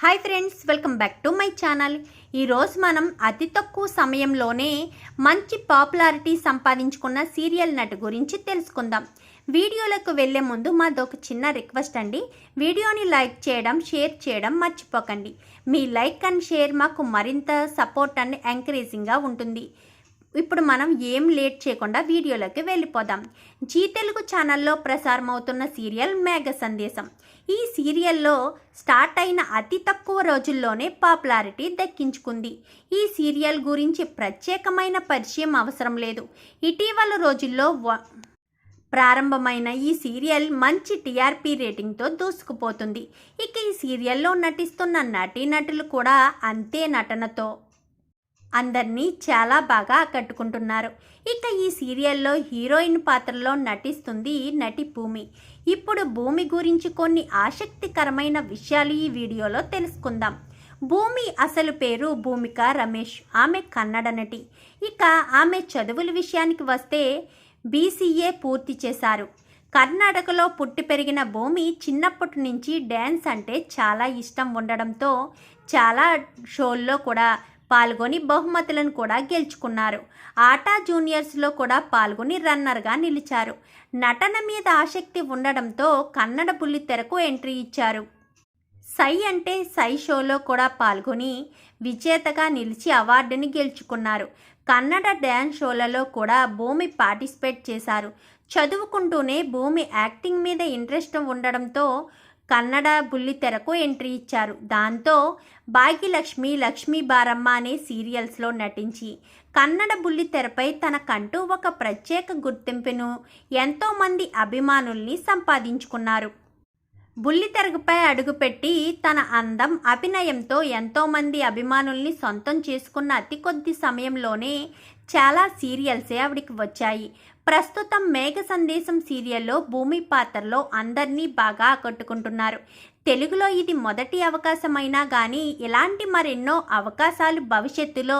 Hi friends welcome back to my channel ఈరోజు మనం అతి తక్కువ సమయంలోనే మంచి పాపులారిటీ సంపాదించుకున్న సీరియల్ నటి గురించి తెలుసుకుందాం. వీడియోలకు వెళ్ళే ముందు మాది ఒక చిన్న రిక్వెస్ట్ అండి. వీడియోని లైక్ చేయడం షేర్ చేయడం మర్చిపోకండి. మీ లైక్ అండ్ షేర్ మాకు మరింత సపోర్ట్ అండ్ ఎంకరేజింగ్గా ఉంటుంది. ఇప్పుడు మనం ఏం లేట్ చేయకుండా వీడియోలోకి వెళ్ళిపోదాం. జీ తెలుగు ఛానల్లో ప్రసారం అవుతున్న సీరియల్ మేఘ సందేశం. ఈ సీరియల్లో స్టార్ట్ అయిన అతి తక్కువ రోజుల్లోనే పాపులారిటీ దక్కించుకుంది. ఈ సీరియల్ గురించి ప్రత్యేకమైన పరిచయం అవసరం లేదు. ఇటీవల రోజుల్లో వ- ప్రారంభమైన ఈ సీరియల్ మంచి టీఆర్పీ రేటింగ్తో దూసుకుపోతుంది. ఇక ఈ సీరియల్లో నటిస్తున్న నటీనటులు కూడా అంతే నటనతో అందరినీ చాలా బాగా ఆకట్టుకుంటున్నారు. ఇక ఈ సీరియల్లో హీరోయిన్ పాత్రలో నటిస్తుంది నటి భూమి. ఇప్పుడు భూమి గురించి కొన్ని ఆసక్తికరమైన విషయాలు ఈ వీడియోలో తెలుసుకుందాం. భూమి అసలు పేరు భూమిక రమేష్. ఆమె కన్నడ నటి. ఇక ఆమె చదువుల విషయానికి వస్తే బీసీఏ పూర్తి చేశారు. కర్ణాటకలో పుట్టి పెరిగిన భూమి చిన్నప్పటి నుంచి డ్యాన్స్ అంటే చాలా ఇష్టం ఉండడంతో చాలా షోల్లో కూడా పాల్గొని బహుమతులను కూడా గెలుచుకున్నారు. ఆటా జూనియర్స్లో కూడా పాల్గొని రన్నర్గా నిలిచారు. నటన మీద ఆసక్తి ఉండడంతో కన్నడ బుల్లితెరకు ఎంట్రీ ఇచ్చారు. సై అంటే సై షోలో కూడా పాల్గొని విజేతగా నిలిచి అవార్డుని గెలుచుకున్నారు. కన్నడ డ్యాన్స్ షోలలో కూడా భూమి పార్టిసిపేట్ చేశారు. చదువుకుంటూనే భూమి యాక్టింగ్ మీద ఇంట్రెస్ట్ ఉండడంతో కన్నడ బుల్లితెరకు ఎంట్రీ ఇచ్చారు. దాంతో భాగ్యలక్ష్మి లక్ష్మీ బారమ్మ అనే సీరియల్స్లో నటించి కన్నడ బుల్లితెరపై తనకంటూ ఒక ప్రత్యేక గుర్తింపును ఎంతోమంది అభిమానుల్ని సంపాదించుకున్నారు. బుల్లితెరగుపై అడుగుపెట్టి తన అందం అభినయంతో ఎంతోమంది అభిమానుల్ని సొంతం చేసుకున్న అతి కొద్ది సమయంలోనే చాలా సీరియల్సే ఆవిడికి వచ్చాయి. ప్రస్తుతం మేఘ సందేశం సీరియల్లో భూమి పాత్రలో అందరినీ బాగా ఆకట్టుకుంటున్నారు. తెలుగులో ఇది మొదటి అవకాశమైనా కానీ ఇలాంటి మరెన్నో అవకాశాలు భవిష్యత్తులో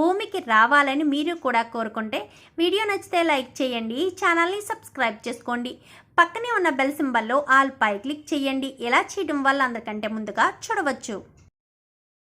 భూమికి రావాలని మీరు కూడా కోరుకుంటే వీడియో నచ్చితే లైక్ చేయండి ఛానల్ని సబ్స్క్రైబ్ చేసుకోండి. పక్కనే ఉన్న బెల్ సింబల్లో ఆల్ పై క్లిక్ చేయండి. ఇలా చేయడం వల్ల అందరికంటే ముందుగా చూడవచ్చు.